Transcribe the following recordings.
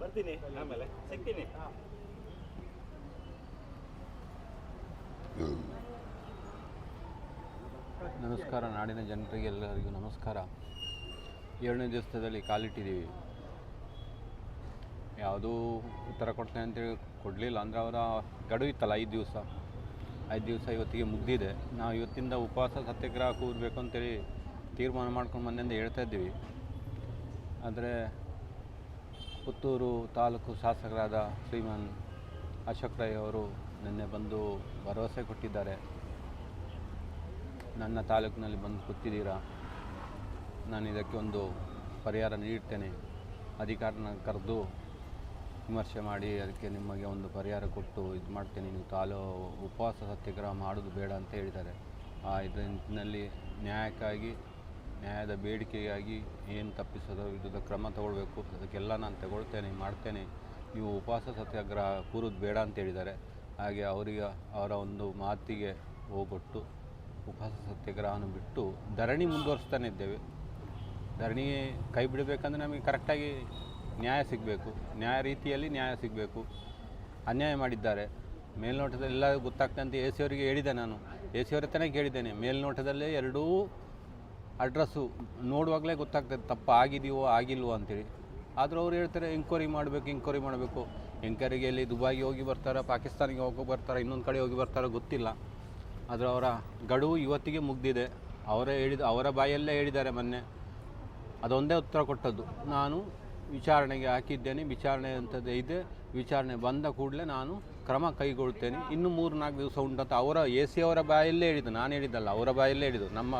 ಬರ್ತೀನಿ, ಆಮೇಲೆ ಸಿಗ್ತೀನಿ. ನಮಸ್ಕಾರ, ನಾಡಿನ ಜನರಿಗೆ ಎಲ್ಲರಿಗೂ ನಮಸ್ಕಾರ. ಏಳನೇ ದಿವಸದಲ್ಲಿ ಕಾಲಿಟ್ಟಿದ್ದೀವಿ. ಯಾವುದೂ ಉತ್ತರ ಕೊಡ್ತೇನೆ ಅಂತೇಳಿ ಕೊಡಲಿಲ್ಲ. ಅಂದರೆ ಅವರ ಗಡುವು ಇತ್ತಲ್ಲ, ಐದು ದಿವಸ. ಐದು ದಿವಸ ಇವತ್ತಿಗೆ ಮುಗ್ದಿದೆ. ನಾವು ಇವತ್ತಿಂದ ಉಪವಾಸ, ಸತ್ಯಾಗ್ರಹ ಕೂರಬೇಕು ಅಂತೇಳಿ ತೀರ್ಮಾನ ಮಾಡ್ಕೊಂಡು ಮೊನ್ನೆಯಿಂದ ಹೇಳ್ತಾ ಇದ್ದೀವಿ. ಆದರೆ ಪುತ್ತೂರು ತಾಲೂಕು ಶಾಸಕರಾದ ಶ್ರೀಮಾನ್ ಅಶೋಕ್ ರೈ ಅವರು ನಿನ್ನೆ ಬಂದು ಭರವಸೆ ಕೊಟ್ಟಿದ್ದಾರೆ. ನನ್ನ ತಾಲೂಕಿನಲ್ಲಿ ಬಂದು ಕೂತಿದ್ದೀರಾ? ನಾನು ಇದಕ್ಕೆ ಒಂದು ಪರಿಹಾರ ನೀಡ್ತೇನೆ. ಅಧಿಕಾರನ ಕರೆದು ವಿಮರ್ಶೆ ಮಾಡಿ ಅದಕ್ಕೆ ನಿಮಗೆ ಒಂದು ಪರಿಹಾರ ಕೊಟ್ಟು ಇದು ಮಾಡ್ತೇನೆ. ನೀವು ತಾಲೂ ಉಪವಾಸ ಸತ್ಯಾಗ್ರಹ ಮಾಡೋದು ಬೇಡ ಅಂತ ಹೇಳಿದ್ದಾರೆ. ಆ ಇದರಲ್ಲಿ ನ್ಯಾಯಕ್ಕಾಗಿ ನ್ಯಾಯದ ಬೇಡಿಕೆಗಾಗಿ ಏನು ತಪ್ಪಿಸೋದು ವಿರುದ್ಧ ಕ್ರಮ ತಗೊಳ್ಬೇಕು, ಅದಕ್ಕೆಲ್ಲ ನಾನು ತಗೊಳ್ತೇನೆ, ಮಾಡ್ತೇನೆ. ನೀವು ಉಪವಾಸ ಸತ್ಯಾಗ್ರಹ ಕೂರೋದು ಬೇಡ ಅಂತ ಹೇಳಿದ್ದಾರೆ. ಹಾಗೆ ಅವರಿಗೆ ಅವರ ಒಂದು ಮಾತಿಗೆ ಹೋಗೊಟ್ಟು ಉಪವಾಸ ಸತ್ಯಾಗ್ರಹವನ್ನು ಬಿಟ್ಟು ಧರಣಿ ಮುಂದುವರಿಸ್ತಾನೆ ಇದ್ದೇವೆ. ಧರಣಿ ಕೈ ಬಿಡಬೇಕಂದ್ರೆ ನಮಗೆ ಕರೆಕ್ಟಾಗಿ ನ್ಯಾಯ ಸಿಗಬೇಕು. ನ್ಯಾಯ ರೀತಿಯಲ್ಲಿ ನ್ಯಾಯ ಸಿಗಬೇಕು. ಅನ್ಯಾಯ ಮಾಡಿದ್ದಾರೆ. ಮೇಲ್ನೋಟದಲ್ಲಿ ಎಲ್ಲ ಗೊತ್ತಾಗ್ತದೆ ಅಂತ ಎ ಸಿ ಅವರಿಗೆ ಹೇಳಿದೆ ನಾನು. ಎ ಸಿ ಅವರ ತನಕ ಹೇಳಿದ್ದೇನೆ ಮೇಲ್ನೋಟದಲ್ಲೇ ಎರಡೂ ಅಡ್ರೆಸ್ಸು ನೋಡುವಾಗಲೇ ಗೊತ್ತಾಗ್ತದೆ ತಪ್ಪು ಆಗಿದೆಯೋ ಆಗಿಲ್ವೋ ಅಂತೇಳಿ. ಆದರೂ ಅವ್ರು ಹೇಳ್ತಾರೆ ಎಂಕ್ವೈರಿ ಮಾಡಬೇಕು ಎಂಕ್ವೈರಿ ಮಾಡಬೇಕು. ಎಂಕ್ವೈರಿಗೆ ಎಲ್ಲಿ ದುಬಾಯಿಗೆ ಹೋಗಿ ಬರ್ತಾರೆ, ಪಾಕಿಸ್ತಾನಿಗೆ ಹೋಗಿ ಬರ್ತಾರೆ, ಇನ್ನೊಂದು ಕಡೆ ಹೋಗಿ ಬರ್ತಾರೋ ಗೊತ್ತಿಲ್ಲ. ಆದರೆ ಅವರ ಗಡುವು ಇವತ್ತಿಗೆ ಮುಗ್ದಿದೆ. ಅವರೇ ಹೇಳಿದ, ಅವರ ಬಾಯಲ್ಲೇ ಹೇಳಿದ್ದಾರೆ ಮೊನ್ನೆ. ಅದೊಂದೇ ಉತ್ತರ ಕೊಟ್ಟದ್ದು. ನಾನು ವಿಚಾರಣೆಗೆ ಹಾಕಿದ್ದೇನೆ, ವಿಚಾರಣೆ ಅಂತದ್ದು ಇದೆ. ವಿಚಾರಣೆ ಬಂದ ಕೂಡಲೇ ನಾನು ಕ್ರಮ ಕೈಗೊಳ್ತೇನೆ ಇನ್ನು ಮೂರು ನಾಲ್ಕು ದಿವಸ ಉಂಟಂತ ಅವರ, ಎ ಸಿ ಅವರ ಬಾಯಲ್ಲೇ ಹೇಳಿದ್ದು, ನಾನು ಹೇಳಿದ್ದಲ್ಲ, ಅವರ ಬಾಯಲ್ಲೇ ಹೇಳಿದ್ದು. ನಮ್ಮ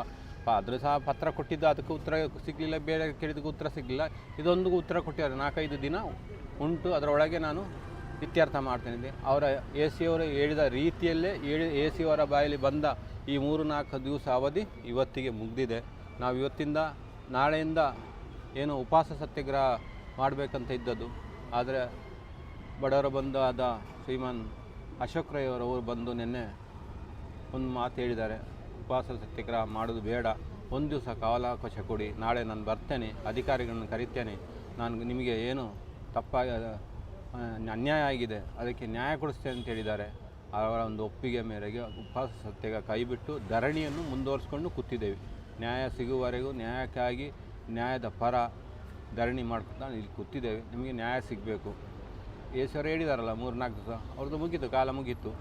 ಪ- ಅದ್ರ ಸಹ ಪತ್ರ ಕೊಟ್ಟಿದ್ದು ಅದಕ್ಕೆ ಉತ್ತರ ಸಿಗಲಿಲ್ಲ, ಬೇರೆ ಕೇಳಿದಕ್ಕೆ ಉತ್ತರ ಸಿಗಲಿಲ್ಲ. ಇದೊಂದು ಉತ್ತರ ಕೊಟ್ಟಿದ್ದಾರೆ. ನಾಲ್ಕೈದು ದಿನ ಉಂಟು. ಅದರೊಳಗೆ ನಾನು ಇತ್ಯರ್ಥ ಮಾಡ್ತೇನೆ. ಅವರ ಎ ಸಿ ಅವರು ಹೇಳಿದ ರೀತಿಯಲ್ಲೇ ಹೇಳಿ ಎ ಸಿ ಅವರ ಬಾಯಲ್ಲಿ ಬಂದ ಈ ಮೂರು ನಾಲ್ಕು ದಿವಸ ಅವಧಿ ಇವತ್ತಿಗೆ ಮುಗಿದಿದೆ. ನಾವು ಇವತ್ತಿಂದ ನಾಳೆಯಿಂದ ಏನು ಉಪವಾಸ ಸತ್ಯಾಗ್ರಹ ಮಾಡಬೇಕಂತ ಇದ್ದದ್ದು. ಆದರೆ ಬಡವರ ಬಂಧು ಆದ ಶ್ರೀಮಾನ್ ಅಶೋಕ್ ರೈ ಅವರು ಬಂದು ನಿನ್ನೆ ಒಂದು ಮಾತು ಹೇಳಿದ್ದಾರೆ. ಉಪವಾಸ ಸತ್ಯಾಗ್ರಹ ಮಾಡೋದು ಬೇಡ. ಒಂದು ದಿವಸ ಕಾಲಾವಕಾಶ ಕೊಡಿ. ನಾಳೆ ನಾನು ಬರ್ತೇನೆ, ಅಧಿಕಾರಿಗಳನ್ನು ಕರಿತೇನೆ. ನಾನು ನಿಮಗೆ ಏನು ತಪ್ಪಾಗಿ ಅನ್ಯಾಯ ಆಗಿದೆ, ಅದಕ್ಕೆ ನ್ಯಾಯ ಕೊಡಿಸ್ತೇನೆ ಅಂತ ಹೇಳಿದ್ದಾರೆ. ಅವರ ಒಂದು ಒಪ್ಪಿಗೆ ಮೇರೆಗೆ ಉಪವಾಸ ಸತ್ಯಾಗ ಕೈಬಿಟ್ಟು ಧರಣಿಯನ್ನು ಮುಂದುವರಿಸ್ಕೊಂಡು ಕೂತಿದ್ದೇವೆ. ನ್ಯಾಯ ಸಿಗುವವರೆಗೂ ನ್ಯಾಯಕ್ಕಾಗಿ, ನ್ಯಾಯದ ಪರ ಧರಣಿ ಮಾಡ್ಕೊಂಡು ಇಲ್ಲಿ ಕೂತಿದ್ದೇವೆ. ನಿಮಗೆ ನ್ಯಾಯ ಸಿಗಬೇಕು. ಏಸರು ಹೇಳಿದಾರಲ್ಲ ಮೂರು ನಾಲ್ಕು ದಿವಸ, ಅವ್ರದ್ದು ಮುಗೀತು, ಕಾಲ ಮುಗೀತು.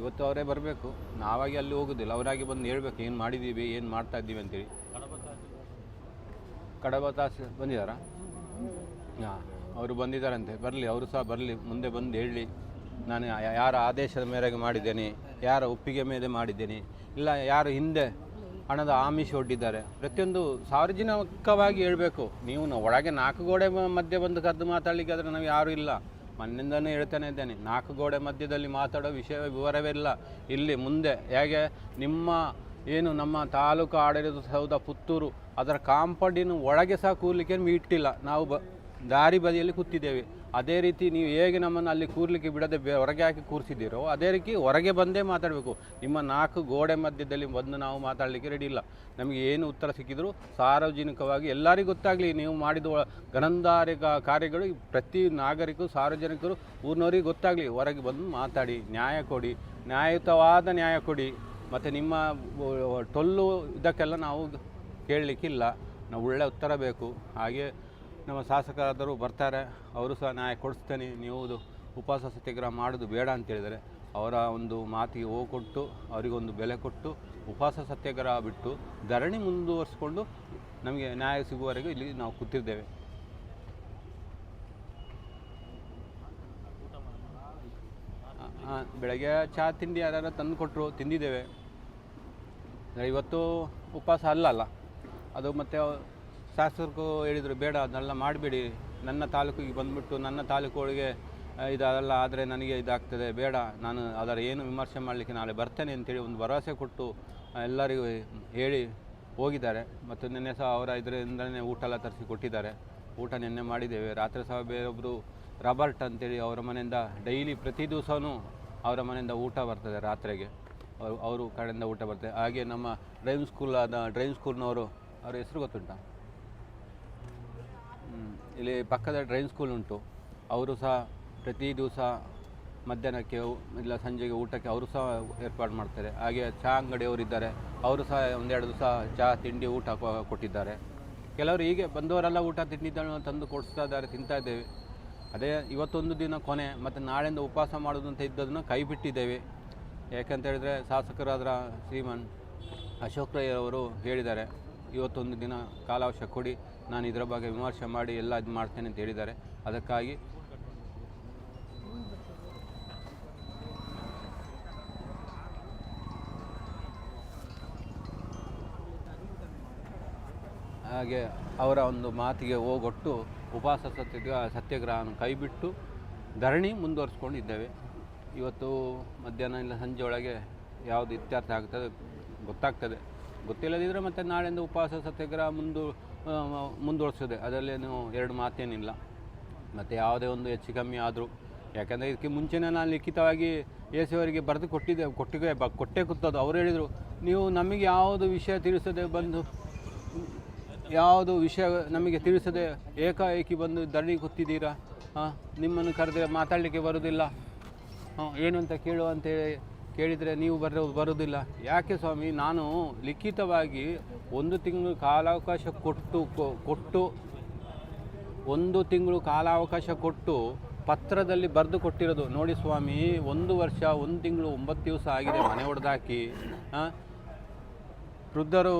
ಇವತ್ತು ಅವರೇ ಬರಬೇಕು. ನಾವಾಗಿ ಅಲ್ಲಿ ಹೋಗೋದಿಲ್ಲ. ಅವರಾಗಿ ಬಂದು ಹೇಳ್ಬೇಕು, ಏನು ಮಾಡಿದ್ದೀವಿ, ಏನು ಮಾಡ್ತಾ ಇದ್ದೀವಿ ಅಂತೇಳಿ. ಕಡಬ ತಾಸು ಬಂದಿದ್ದಾರಾ? ಹಾಂ, ಅವರು ಬಂದಿದ್ದಾರಂತೆ. ಬರಲಿ, ಅವರು ಸಹ ಬರಲಿ. ಮುಂದೆ ಬಂದು ಹೇಳಿ. ನಾನು ಯಾರ ಆದೇಶದ ಮೇರೆಗೆ ಮಾಡಿದ್ದೇನೆ, ಯಾರ ಒಪ್ಪಿಗೆ ಮೇಲೆ ಮಾಡಿದ್ದೇನೆ, ಇಲ್ಲ ಯಾರು ಹಿಂದೆ ಹಣದ ಆಮಿಷ ಒಡ್ಡಿದ್ದಾರೆ. ಪ್ರತಿಯೊಂದು ಸಾರ್ವಜನಿಕವಾಗಿ ಹೇಳಬೇಕು. ನೀವು ಒಳಗೆ ನಾಲ್ಕು ಗೋಡೆ ಮಧ್ಯೆ ಬಂದು ಕದ್ದು ಮಾತಾಡಲಿಕ್ಕೆ ಆದರೆ ನಾವು ಯಾರೂ ಇಲ್ಲ. ಮೊನ್ನಿಂದನೂ ಹೇಳ್ತಾನೆ ಇದ್ದೇನೆ. ನಾಲ್ಕು ಗೋಡೆ ಮಧ್ಯದಲ್ಲಿ ಮಾತಾಡೋ ವಿಷಯ ವಿವರವಿಲ್ಲ. ಇಲ್ಲಿ ಮುಂದೆ ಹೇಗೆ ನಿಮ್ಮ ಏನು ನಮ್ಮ ತಾಲೂಕು ಆಡಳಿತ ಸೌಧ ಪುತ್ತೂರು ಅದರ ಕಾಂಪೌಂಡಿನ ಒಳಗೆ ಸಹ ಕೂರ್ಲಿಕ್ಕೆ ಇಟ್ಟಿಲ್ಲ. ನಾವು ಬ ದಾರಿ ಬದಿಯಲ್ಲಿ ಕೂತಿದ್ದೇವೆ. ಅದೇ ರೀತಿ ನೀವು ಹೇಗೆ ನಮ್ಮನ್ನು ಅಲ್ಲಿ ಕೂರ್ಲಿಕ್ಕೆ ಬಿಡದೆ ಹೊರಗೆ ಹಾಕಿ ಕೂರಿಸಿದ್ದೀರೋ ಅದೇ ರೀತಿ ಹೊರಗೆ ಬಂದೇ ಮಾತಾಡಬೇಕು. ನಿಮ್ಮ ನಾಲ್ಕು ಗೋಡೆ ಮಧ್ಯದಲ್ಲಿ ಬಂದು ನಾವು ಮಾತಾಡಲಿಕ್ಕೆ ರೆಡಿ ಇಲ್ಲ. ನಮಗೆ ಏನು ಉತ್ತರ ಸಿಕ್ಕಿದ್ರು ಸಾರ್ವಜನಿಕವಾಗಿ ಎಲ್ಲರಿಗೂ ಗೊತ್ತಾಗಲಿ, ನೀವು ಮಾಡಿದ ಗಣಂದಾರಿಕ ಕಾರ್ಯಗಳು ಪ್ರತಿ ನಾಗರಿಕರು, ಸಾರ್ವಜನಿಕರು, ಊರಿನವರಿಗೆ ಗೊತ್ತಾಗಲಿ. ಹೊರಗೆ ಬಂದು ಮಾತಾಡಿ, ನ್ಯಾಯ ಕೊಡಿ, ನ್ಯಾಯಯುತವಾದ ನ್ಯಾಯ ಕೊಡಿ. ಮತ್ತು ನಿಮ್ಮ ಟೊಲ್ಲು ಇದಕ್ಕೆಲ್ಲ ನಾವು ಕೇಳಲಿಕ್ಕಿಲ್ಲ. ನಾವು ಒಳ್ಳೆ ಉತ್ತರ ಬೇಕು. ಹಾಗೆ ನಮ್ಮ ಶಾಸಕರಾದರೂ ಬರ್ತಾರೆ, ಅವರು ಸಹ ನ್ಯಾಯ ಕೊಡಿಸ್ತೇನೆ, ನೀವು ಉಪವಾಸ ಸತ್ಯಾಗ್ರಹ ಮಾಡೋದು ಬೇಡ ಅಂತ ಹೇಳಿದರೆ ಅವರ ಒಂದು ಮಾತಿಗೆ ಹೋಗಿ ಕೊಟ್ಟು, ಅವರಿಗೊಂದು ಬೆಲೆ ಕೊಟ್ಟು, ಉಪವಾಸ ಸತ್ಯಾಗ್ರಹ ಬಿಟ್ಟು, ಧರಣಿ ಮುಂದುವರಿಸ್ಕೊಂಡು ನಮಗೆ ನ್ಯಾಯ ಸಿಗುವವರೆಗೂ ಇಲ್ಲಿ ನಾವು ಕೂತಿದ್ದೇವೆ. ಬೆಳಗ್ಗೆ ಚಹಾ ತಿಂಡಿ ಯಾರು ತಂದು ಕೊಟ್ಟರು, ತಿಂದಿದ್ದೇವೆ. ಇವತ್ತು ಉಪವಾಸ ಅಲ್ಲ ಅಲ್ಲ. ಅದು ಮತ್ತು ಶಾಸಕರು ಹೇಳಿದರು, ಬೇಡ, ಅದನ್ನೆಲ್ಲ ಮಾಡಬೇಡಿ. ನನ್ನ ತಾಲೂಕಿಗೆ ಬಂದುಬಿಟ್ಟು ನನ್ನ ತಾಲೂಕು ಒಳಗೆ ಇದೆಲ್ಲ ಆದರೆ ನನಗೆ ಇದಾಗ್ತದೆ. ಬೇಡ, ನಾನು ಅದರ ಏನು ವಿಮರ್ಶೆ ಮಾಡಲಿಕ್ಕೆ ನಾಳೆ ಬರ್ತೇನೆ ಅಂತೇಳಿ ಒಂದು ಭರವಸೆ ಕೊಟ್ಟು ಎಲ್ಲರಿಗೂ ಹೇಳಿ ಹೋಗಿದ್ದಾರೆ. ಮತ್ತು ನಿನ್ನೆ ಸಹ ಅವರ ಇದರಿಂದಲೇ ಊಟ ಎಲ್ಲ ತರಿಸಿ ಕೊಟ್ಟಿದ್ದಾರೆ. ಊಟ ನಿನ್ನೆ ಮಾಡಿದ್ದೇವೆ. ರಾತ್ರಿ ಸಹ ಬೇರೊಬ್ಬರು ರಾಬರ್ಟ್ ಅಂತೇಳಿ ಅವರ ಮನೆಯಿಂದ ಡೈಲಿ ಪ್ರತಿ ದಿವಸವೂ ಅವರ ಮನೆಯಿಂದ ಊಟ ಬರ್ತದೆ ರಾತ್ರಿಗೆ. ಅವರು ಕಡೆಯಿಂದ ಊಟ ಬರ್ತದೆ. ಹಾಗೆ ನಮ್ಮ ಡ್ರೈವಿಂಗ್ ಸ್ಕೂಲ್ ಆದ, ಡ್ರೈವಿಂಗ್ ಸ್ಕೂಲ್ನವರು, ಅವ್ರ ಹೆಸರು ಗೊತ್ತುಂಟಾ. ಇಲ್ಲಿ ಪಕ್ಕದ ಡ್ರೈವಿಂಗ್ ಸ್ಕೂಲ್ ಉಂಟು. ಅವರು ಸಹ ಪ್ರತಿ ದಿವಸ ಮಧ್ಯಾಹ್ನಕ್ಕೆ ಇಲ್ಲ ಸಂಜೆಗೆ ಊಟಕ್ಕೆ ಅವರು ಸಹ ಏರ್ಪಾಡು ಮಾಡ್ತಾರೆ. ಹಾಗೆ ಚಹಾ ಅಂಗಡಿಯವರು ಇದ್ದಾರೆ. ಅವರು ಸಹ ಒಂದೆರಡು ದಿವಸ ಚಹಾ ತಿಂಡಿ ಊಟ ಕೊಟ್ಟಿದ್ದಾರೆ. ಕೆಲವರು ಹೀಗೆ ಬಂದವರೆಲ್ಲ ಊಟ ತಿಂಡಿದ್ದನ್ನು ತಂದು ಕೊಡಿಸ್ತಾ ಇದ್ದಾರೆ ತಿಂತಾ ಇದ್ದೇವೆ. ಅದೇ ಇವತ್ತೊಂದು ದಿನ ಕೊನೆ, ಮತ್ತು ನಾಳೆಯಿಂದ ಉಪವಾಸ ಮಾಡೋದು ಅಂತ ಇದ್ದದನ್ನು ಕೈ ಬಿಟ್ಟಿದ್ದೇವೆ. ಯಾಕಂತ ಹೇಳಿದರೆ ಶಾಸಕರಾದ ಶ್ರೀಮನ್ ಅಶೋಕ್ ರೈ ಅವರು ಹೇಳಿದ್ದಾರೆ, ಇವತ್ತೊಂದು ದಿನ ಕಾಲಾವಕಾಶ ಕೊಡಿ ನಾನು ಇದರ ಬಗ್ಗೆ ವಿಮರ್ಶೆ ಮಾಡಿ ಎಲ್ಲ ಇದು ಮಾಡ್ತೇನೆ ಅಂತ ಹೇಳಿದ್ದಾರೆ. ಅದಕ್ಕಾಗಿ ಹಾಗೆ ಅವರ ಒಂದು ಮಾತಿಗೆ ಹೋಗೊಟ್ಟು ಉಪವಾಸ ಸತ್ಯ ಸತ್ಯಾಗ್ರಹವನ್ನು ಕೈಬಿಟ್ಟು ಧರಣಿ ಮುಂದುವರಿಸ್ಕೊಂಡಿದ್ದೇವೆ. ಇವತ್ತು ಮಧ್ಯಾಹ್ನ ಇಲ್ಲ ಸಂಜೆ ಒಳಗೆ ಯಾವುದು ಇತ್ಯರ್ಥ ಆಗ್ತದೆ ಗೊತ್ತಾಗ್ತದೆ. ಗೊತ್ತಿಲ್ಲದಿದ್ದರೆ ಮತ್ತೆ ನಾಳೆಯಿಂದ ಉಪವಾಸ ಸತ್ಯಾಗ್ರಹ ಮುಂದು ಮುಂದುವರಿಸೋದೆ. ಅದರಲ್ಲೇನು ಎರಡು ಮಾತೇನಿಲ್ಲ. ಮತ್ತು ಯಾವುದೇ ಒಂದು ಹೆಚ್ಚು ಕಮ್ಮಿ ಆದರೂ. ಯಾಕಂದರೆ ಇದಕ್ಕೆ ಮುಂಚೆನೇ ನಾನು ಲಿಖಿತವಾಗಿ ಎ ಬರೆದು ಕೊಟ್ಟಿದ್ದೆ, ಕೊಟ್ಟಿಗೆ ಬ, ಕೊಟ್ಟೆ ಕೂತದ್ದು ಅವರು ಹೇಳಿದರು, ನೀವು ನಮಗೆ ಯಾವುದು ವಿಷಯ ತಿಳಿಸದೆ ಬಂದು, ಯಾವುದು ವಿಷಯ ನಮಗೆ ತಿಳಿಸದೆ ಏಕಾಏಕಿ ಬಂದು ಧರಣಿ ಕೂತಿದ್ದೀರಾ? ನಿಮ್ಮನ್ನು ಕರೆದ್ರೆ ಮಾತಾಡಲಿಕ್ಕೆ ಬರೋದಿಲ್ಲ ಏನು ಅಂತ ಕೇಳುವಂತೆ ಕೇಳಿದರೆ ನೀವು ಬರೋ ಬರೋದಿಲ್ಲ. ಯಾಕೆ ಸ್ವಾಮಿ, ನಾನು ಲಿಖಿತವಾಗಿ ಒಂದು ತಿಂಗಳು ಕಾಲಾವಕಾಶ ಕೊಟ್ಟು ಕೊಟ್ಟು, ಒಂದು ತಿಂಗಳು ಕಾಲಾವಕಾಶ ಕೊಟ್ಟು ಪತ್ರದಲ್ಲಿ ಬರೆದು ಕೊಟ್ಟಿರೋದು. ನೋಡಿ ಸ್ವಾಮಿ, ಒಂದು ವರ್ಷ, ಒಂದು ತಿಂಗಳು, ಒಂಬತ್ತು ದಿವಸ ಆಗಿದೆ, ಮನೆ ಹೊಡೆದಾಕಿ ವೃದ್ಧರು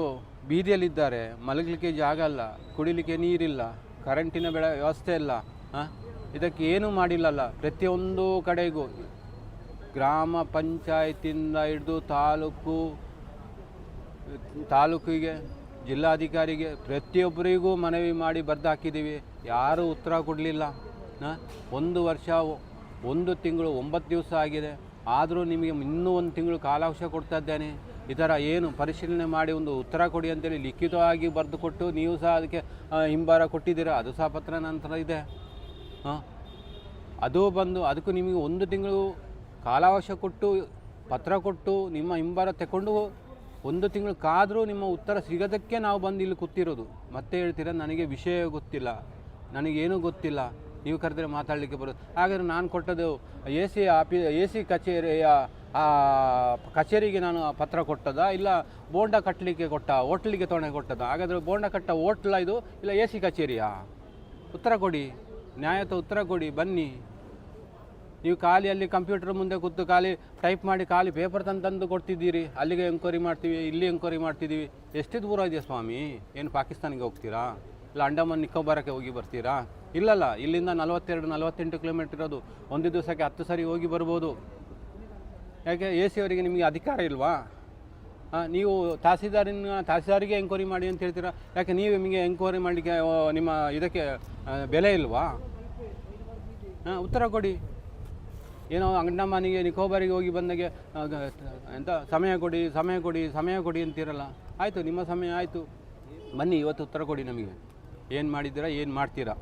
ಬೀದಿಯಲ್ಲಿದ್ದಾರೆ. ಮಲಗಲಿಕ್ಕೆ ಜಾಗ ಇಲ್ಲ ಕುಡಿಲಿಕ್ಕೆ ನೀರಿಲ್ಲ. ಕರೆಂಟಿನ ಬೆಳೆ ವ್ಯವಸ್ಥೆ ಇಲ್ಲ? ಇದಕ್ಕೆ ಏನೂ ಮಾಡಿಲ್ಲಲ್ಲ. ಪ್ರತಿಯೊಂದು ಕಡೆಗೂ ಗ್ರಾಮ ಪಂಚಾಯತಿಂದ ಹಿಡಿದು ತಾಲೂಕು, ತಾಲೂಕಿಗೆ, ಜಿಲ್ಲಾಧಿಕಾರಿಗೆ ಪ್ರತಿಯೊಬ್ಬರಿಗೂ ಮನವಿ ಮಾಡಿ ಬರೆದು ಹಾಕಿದ್ದೀವಿ. ಯಾರೂ ಉತ್ತರ ಕೊಡಲಿಲ್ಲ. ಒಂದು ವರ್ಷ, ಒಂದು ತಿಂಗಳು, ಒಂಬತ್ತು ದಿವಸ ಆಗಿದೆ. ಆದರೂ ನಿಮಗೆ ಇನ್ನೂ ಒಂದು ತಿಂಗಳು ಕಾಲಾವಕಾಶ ಕೊಡ್ತಾ ಇದ್ದೇನೆ. ಈ ಥರ ಏನು ಪರಿಶೀಲನೆ ಮಾಡಿ ಒಂದು ಉತ್ತರ ಕೊಡಿ ಅಂತೇಳಿ ಲಿಖಿತವಾಗಿ ಬರೆದು ಕೊಟ್ಟು ನೀವು ಸಹ ಅದಕ್ಕೆ ಹಿಂಬಾರ ಕೊಟ್ಟಿದ್ದೀರಾ? ಅದು ಸಹ ಪತ್ರ ನಂತರ ಇದೆ. ಹಾಂ? ಅದು ಬಂದು, ಅದಕ್ಕೂ ನಿಮಗೆ ಒಂದು ತಿಂಗಳು ಕಾಲಾವಕಾಶ ಕೊಟ್ಟು, ಪತ್ರ ಕೊಟ್ಟು, ನಿಮ್ಮ ಹಿಂಬಾರ ತಗೊಂಡು ಒಂದು ತಿಂಗಳು ಕಾದರೂ ನಿಮ್ಮ ಉತ್ತರ ಸಿಗೋದಕ್ಕೆ ನಾವು ಬಂದು ಇಲ್ಲಿ ಕೂತಿರೋದು. ಮತ್ತೆ ಹೇಳ್ತೀರಾ, ನನಗೆ ವಿಷಯ ಗೊತ್ತಿಲ್ಲ. ನನಗೇನೂ ಗೊತ್ತಿಲ್ಲ. ನೀವು ಕರೆದ್ರೆ ಮಾತಾಡಲಿಕ್ಕೆ ಬರೋದು ಹಾಗಾದ್ರೆ ನಾನು ಕೊಟ್ಟದ್ದು A C office, A C ಕಚೇರಿಯ ಕಚೇರಿಗೆ ನಾನು ಪತ್ರ ಕೊಟ್ಟದ? ಇಲ್ಲ ಬೋಂಡ ಕಟ್ಟಲಿಕ್ಕೆ ಕೊಟ್ಟ, ಹೋಟ್ಲಿಗೆ ತೊಣೆ ಕೊಟ್ಟದ? ಹಾಗಾದರೆ ಬೋಂಡ ಕಟ್ಟ ಹೋಟ್ಲ ಇದು, ಇಲ್ಲ ಎ ಸಿ ಕಚೇರಿಯಾ? ಉತ್ತರ ಕೊಡಿ. ನ್ಯಾಯತ ಉತ್ತರ ಕೊಡಿ, ಬನ್ನಿ. ನೀವು ಖಾಲಿ ಅಲ್ಲಿ ಕಂಪ್ಯೂಟರ್ ಮುಂದೆ ಕೂತು ಖಾಲಿ ಟೈಪ್ ಮಾಡಿ ಖಾಲಿ ಪೇಪರ್ ತಂದು ತಂದು ಕೊಡ್ತಿದ್ದೀರಿ, ಅಲ್ಲಿಗೆ ಎಂಕ್ವೈರಿ ಮಾಡ್ತೀವಿ, ಇಲ್ಲಿ ಎಂಕ್ವೈರಿ ಮಾಡ್ತಿದ್ದೀವಿ. ಎಷ್ಟು ದೂರ ಇದೆಯಾ ಸ್ವಾಮಿ? ಏನು ಪಾಕಿಸ್ತಾನಿಗೆ ಹೋಗ್ತೀರಾ? ಇಲ್ಲ ಅಂಡಮಾನ್ ನಿಕೋಬಾರಕ್ಕೆ ಹೋಗಿ ಬರ್ತೀರಾ? ಇಲ್ಲಲ್ಲ, ಇಲ್ಲಿಂದ ನಲವತ್ತೆರಡು, ನಲವತ್ತೆಂಟು ಕಿಲೋಮೀಟರ್ ಇರೋದು. ಒಂದು ದಿವಸಕ್ಕೆ ಹತ್ತು ಸರಿ ಹೋಗಿ ಬರ್ಬೋದು. ಯಾಕೆ ಎ ಸಿ ಅವರಿಗೆ ನಿಮಗೆ ಅಧಿಕಾರ ಇಲ್ವಾ? ನೀವು ತಹಸೀಲ್ದಾರಿನ, ತಹಸೀಲ್ದಾರಿಗೆ ಎಂಕ್ವೈರಿ ಮಾಡಿ ಅಂತ ಹೇಳ್ತೀರಾ? ಯಾಕೆ, ನೀವು ನಿಮಗೆ ಎಂಕ್ವೈರಿ ಮಾಡಲಿಕ್ಕೆ ನಿಮ್ಮ ಇದಕ್ಕೆ ಬೆಲೆ ಇಲ್ವಾ? ಹಾಂ ಉತ್ತರ ಕೊಡಿ. ಏನೋ ಅಂಡಮಾನಿಗೆ ನಿಕೋಬಾರಿಗೆ ಹೋಗಿ ಬಂದಾಗೆ ಎಂಥ ಸಮಯ ಕೊಡಿ ಸಮಯ ಕೊಡಿ ಸಮಯ ಕೊಡಿ ಅಂತೀರಲ್ಲ. ಆಯಿತು, ನಿಮ್ಮ ಸಮಯ ಆಯಿತು. ಬನ್ನಿ, ಇವತ್ತು ಉತ್ತರ ಕೊಡಿ ನಮಗೆ. ಏನು ಮಾಡಿದ್ದೀರಾ, ಏನು ಮಾಡ್ತೀರಾ?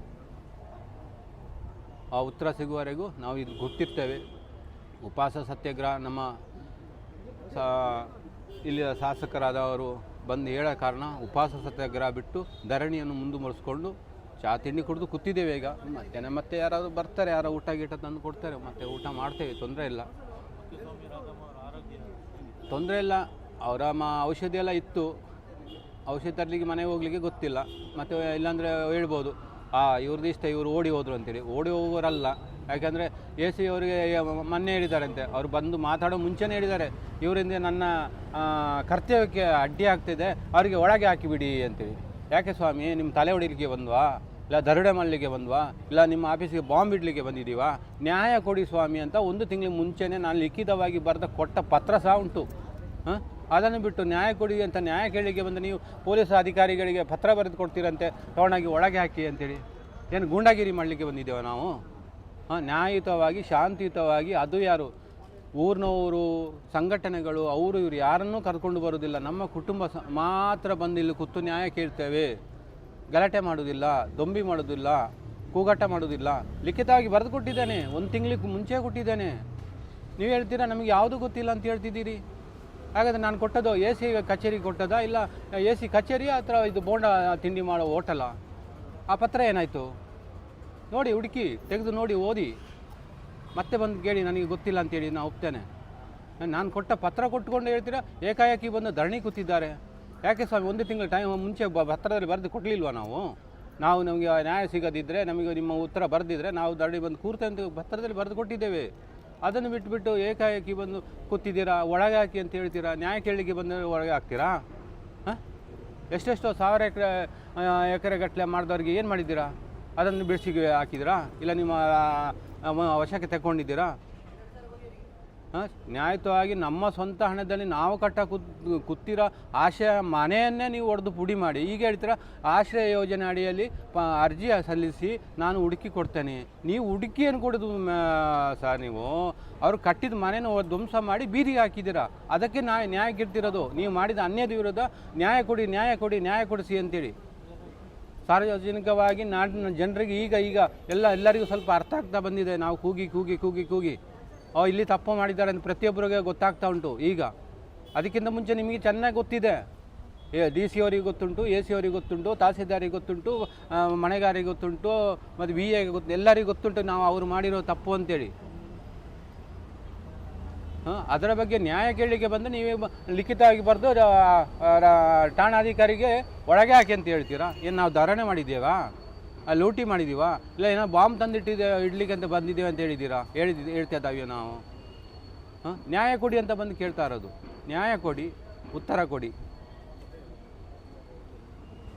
ಆ ಉತ್ತರ ಸಿಗುವವರೆಗೂ ನಾವು ಇದು ಗೊತ್ತಿರ್ತೇವೆ. ಉಪವಾಸ ಸತ್ಯಾಗ್ರಹ, ನಮ್ಮ ಸಾ, ಇಲ್ಲಿಯ ಶಾಸಕರಾದವರು ಬಂದು ಹೇಳೋ ಕಾರಣ ಉಪವಾಸ ಸತ್ಯಾಗ್ರಹ ಬಿಟ್ಟು ಧರಣಿಯನ್ನು ಮುಂದುವರಿಸ್ಕೊಂಡು ಚಹಾ ತಿಂಡಿ ಕುಡಿದು ಕೂತಿದ್ದೇವೆ ಈಗ. ಮತ್ತೆ ಮತ್ತೆ ಯಾರಾದರೂ ಬರ್ತಾರೆ, ಯಾರೋ ಊಟ ಗೀಟ ತಂದು ಕೊಡ್ತಾರೆ, ಮತ್ತೆ ಊಟ ಮಾಡ್ತೇವೆ, ತೊಂದರೆ ಇಲ್ಲ. ತೊಂದರೆ ಇಲ್ಲ. ಅವರ ಮ ಔಷಧಿ ಎಲ್ಲ ಇತ್ತು. ಔಷಧಿ ತರಲಿಕ್ಕೆ ಮನೆಗೆ ಹೋಗ್ಲಿಕ್ಕೆ ಗೊತ್ತಿಲ್ಲ. ಮತ್ತು ಇಲ್ಲಾಂದರೆ ಹೇಳ್ಬೋದು, ಆ ಇವ್ರದ್ದು ಇಷ್ಟ, ಇವರು ಓಡಿ ಹೋದ್ರು ಅಂತೇಳಿ. ಓಡಿ ಹೋಗೋರಲ್ಲ. ಯಾಕೆಂದರೆ ಎ ಸಿ ಅವರಿಗೆ ಮೊನ್ನೆ ಹೇಳಿದಾರಂತೆ. ಅವ್ರು ಬಂದು ಮಾತಾಡೋ ಮುಂಚೆನೇ ಹೇಳಿದ್ದಾರೆ. ಇವರಿಂದ ನನ್ನ ಕರ್ತವ್ಯಕ್ಕೆ ಅಡ್ಡಿ ಆಗ್ತಿದೆ. ಅವರಿಗೆ ಒಳಗೆ ಹಾಕಿಬಿಡಿ ಅಂತೇಳಿ. ಯಾಕೆ ಸ್ವಾಮಿ ನಿಮ್ಮ ತಲೆ ಹೊಡಿಲಿಕ್ಕೆ ಬಂದ್ವಾ? ಇಲ್ಲ ದರೋಡೆ ಮಾಡಲಿಕ್ಕೆ ಬಂದ್ವಾ? ಇಲ್ಲ ನಿಮ್ಮ ಆಫೀಸಿಗೆ ಬಾಂಬ್ ಇಡಲಿಕ್ಕೆ ಬಂದಿದ್ದೀವಾ? ನ್ಯಾಯ ಕೊಡಿ ಸ್ವಾಮಿ ಅಂತ ಒಂದು ತಿಂಗಳ ಮುಂಚೆನೇ ನಾನು ಲಿಖಿತವಾಗಿ ಬರೆದ ಕೊಟ್ಟ ಪತ್ರ ಸಹ ಉಂಟು. ಹಾಂ? ಅದನ್ನು ಬಿಟ್ಟು ನ್ಯಾಯ ಕೊಡಿ ಅಂತ ನ್ಯಾಯ ಕೇಳಲಿಕ್ಕೆ ಬಂದು ನೀವು ಪೊಲೀಸ್ ಅಧಿಕಾರಿಗಳಿಗೆ ಪತ್ರ ಬರೆದು ಕೊಡ್ತೀರಂತೆ ತಗೊಂಡಾಗಿ ಒಳಗೆ ಹಾಕಿ ಅಂತೇಳಿ. ಏನು ಗೂಂಡಾಗಿರಿ ಮಾಡಲಿಕ್ಕೆ ಬಂದಿದ್ದೇವೆ ನಾವು? ಹಾಂ, ನ್ಯಾಯಯುತವಾಗಿ, ಶಾಂತಿಯುತವಾಗಿ ಅದು ಯಾರು? ಊರಿನವರು, ಸಂಘಟನೆಗಳು, ಅವರು ಇವರು ಯಾರನ್ನೂ ಕರ್ಕೊಂಡು ಬರೋದಿಲ್ಲ. ನಮ್ಮ ಕುಟುಂಬ ಮಾತ್ರ ಬಂದು ಇಲ್ಲಿ ಕೂತು ನ್ಯಾಯ ಕೇಳ್ತೇವೆ. ಗಲಾಟೆ ಮಾಡೋದಿಲ್ಲ ದೊಂಬಿ ಮಾಡೋದಿಲ್ಲ ಕೂಗಾಟ ಮಾಡೋದಿಲ್ಲ ಲಿಖಿತವಾಗಿ ಬರೆದು ಕೊಟ್ಟಿದ್ದಾನೆ, ಒಂದು ತಿಂಗಳಿಗೆ ಮುಂಚೆ ಕೊಟ್ಟಿದ್ದಾನೆ. ನೀವು ಹೇಳ್ತೀರಾ, ನಮಗೆ ಯಾವುದು ಗೊತ್ತಿಲ್ಲ ಅಂತ ಹೇಳ್ತಿದ್ದೀರಿ? ಹಾಗಾದರೆ ನಾನು ಕೊಟ್ಟದ್ದು ಎ ಸಿ ಕಚೇರಿ ಕೊಟ್ಟದಾ, ಇಲ್ಲ ಎ ಸಿ ಕಚೇರಿ ಅಥವಾ ಇದು ಬೋಂಡ ತಿಂಡಿ ಮಾಡೋ ಹೋಟಲ? ಆ ಪತ್ರ ಏನಾಯಿತು? ನೋಡಿ, ಹುಡುಕಿ, ತೆಗೆದು ನೋಡಿ, ಓದಿ. ಮತ್ತೆ ಬಂದು ಕೇಳಿ, ನನಗೆ ಗೊತ್ತಿಲ್ಲ ಅಂತೇಳಿ ನಾನು ಒಪ್ತೇನೆ. ನಾನು ಕೊಟ್ಟ ಪತ್ರ ಕೊಟ್ಕೊಂಡು ಹೇಳ್ತೀರಾ, ಏಕಾಏಕಿ ಬಂದು ಧರಣಿ ಕೂತಿದ್ದಾರೆ. ಯಾಕೆ ಸ್ವಾಮಿ, ಒಂದು ತಿಂಗಳ ಟೈಮ್ ಮುಂಚೆ ಬ ಪತ್ರದಲ್ಲಿ ಬರೆದು ಕೊಡಲಿಲ್ವಾ ನಾವು? ನಾವು ನಮಗೆ ನ್ಯಾಯ ಸಿಗದಿದ್ದರೆ ನಮಗೆ ನಿಮ್ಮ ಉತ್ತರ ಬರೆದಿದ್ದರೆ ನಾವು ಧರಣಿ ಬಂದು ಕೂರ್ತೆ ಅಂತ ಪತ್ರದಲ್ಲಿ ಬರೆದು ಕೊಟ್ಟಿದ್ದೇವೆ. ಅದನ್ನು ಬಿಟ್ಟುಬಿಟ್ಟು ಏಕಾಏಕಿ ಬಂದು ಕೂತಿದ್ದೀರಾ ಒಳಗೆ ಹಾಕಿ ಅಂತ ಹೇಳ್ತೀರಾ, ನ್ಯಾಯ ಕೇಳಲಿಕ್ಕೆ ಬಂದು ಒಳಗೆ ಹಾಕ್ತೀರಾ? ಹಾಂ? ಎಷ್ಟೆಷ್ಟೋ ಸಾವಿರ ಎಕರೆ ಎಕರೆ ಗಟ್ಟಲೆ ಮಾಡಿದವ್ರಿಗೆ ಏನು ಮಾಡಿದ್ದೀರಾ? ಅದನ್ನು ಬಿಡಿಸಿಗೆ ಹಾಕಿದ್ದೀರಾ? ಇಲ್ಲ ನಿಮ್ಮ ವಶಕ್ಕೆ ತಗೊಂಡಿದ್ದೀರಾ ನ್ಯಾಯಯುತವಾಗಿ ನಮ್ಮ ಸ್ವಂತ ಹಣದಲ್ಲಿ ನಾವು ಕಟ್ಟ ಕೂತ್ ಕೂತಿರೋ ಆಶ್ರಯ ಮನೆಯನ್ನೇ ನೀವು ಒಡೆದು ಪುಡಿ ಮಾಡಿ. ಈಗ ಹೇಳ್ತೀರ, ಆಶ್ರಯ ಯೋಜನೆ ಅಡಿಯಲ್ಲಿ ಪ, ಅರ್ಜಿ ಸಲ್ಲಿಸಿ ನಾನು ಹುಡುಕಿ ಕೊಡ್ತೇನೆ. ನೀವು ಹುಡುಕಿಯನ್ನು ಕೊಡೋದು ಸರ್ ನೀವು. ಅವರು ಕಟ್ಟಿದ ಮನೇನ ಧ್ವಂಸ ಮಾಡಿ ಬೀದಿಗೆ ಹಾಕಿದ್ದೀರಾ. ಅದಕ್ಕೆ ನಾ, ನ್ಯಾಯ ನೀವು ಮಾಡಿದ ಅನ್ಯದ ವಿರುದ್ಧ ನ್ಯಾಯ ಕೊಡಿ ನ್ಯಾಯ ಕೊಡಿ, ನ್ಯಾಯ ಕೊಡಿಸಿ ಅಂತೇಳಿ. ಸಾರ್ವಜನಿಕವಾಗಿ ನಾಡಿನ ಜನರಿಗೆ ಈಗ ಈಗ ಎಲ್ಲ, ಎಲ್ಲರಿಗೂ ಸ್ವಲ್ಪ ಅರ್ಥ ಆಗ್ತಾ ಬಂದಿದೆ. ನಾವು ಕೂಗಿ ಕೂಗಿ ಕೂಗಿ ಕೂಗಿ. ಇಲ್ಲಿ ತಪ್ಪು ಮಾಡಿದ್ದಾರೆ ಅಂತ ಪ್ರತಿಯೊಬ್ಬರಿಗೆ ಗೊತ್ತಾಗ್ತಾ ಉಂಟು. ಈಗ ಅದಕ್ಕಿಂತ ಮುಂಚೆ ನಿಮಗೆ ಚೆನ್ನಾಗಿ ಗೊತ್ತಿದೆ. ಏ ಡಿ ಸಿ ಅವರಿಗೆ ಗೊತ್ತುಂಟು ಎ ಸಿ ಅವರಿಗೆ ಗೊತ್ತುಂಟು, ತಹಸೀಲ್ದಾರಿಗೆ ಗೊತ್ತುಂಟು ಮನೆಗಾರಿಗೆ ಗೊತ್ತುಂಟು, ಮತ್ತು ವಿ ಎಗೆ ಗೊತ್ತು, ಎಲ್ಲರಿಗೂ ಗೊತ್ತುಂಟು ನಾವು ಅವರು ಮಾಡಿರೋ ತಪ್ಪು ಅಂತೇಳಿ. ಹಾಂ, ಅದರ ಬಗ್ಗೆ ನ್ಯಾಯ ಕೇಳಲಿಕ್ಕೆ ಬಂದು ನೀವೇ ಲಿಖಿತವಾಗಿ ಬರೆದು ಠಾಣಾಧಿಕಾರಿಗೆ ಒಳಗೆ ಹಾಕಿ ಅಂತ ಹೇಳ್ತೀರಾ? ಏನು ನಾವು ಧಾರಣೆ ಮಾಡಿದ್ದೇವಾ? ಲೂಟಿ ಮಾಡಿದ್ದೀವಾ ಇಲ್ಲ, ಏನೋ ಬಾಂಬ್ ತಂದಿಟ್ಟಿದ್ದೆ ಇಡ್ಲಿಕ್ಕೆ ಅಂತ ಬಂದಿದ್ದೇವೆ ಅಂತ ಹೇಳಿದ್ದೀರಾ? ಹೇಳಿದ್ದು ಹೇಳ್ತಾ ನಾವು? ಹಾಂ? ನ್ಯಾಯ ಕೊಡಿ ಅಂತ ಬಂದು ಕೇಳ್ತಾ ಇರೋದು. ನ್ಯಾಯ ಕೊಡಿ, ಉತ್ತರ ಕೊಡಿ.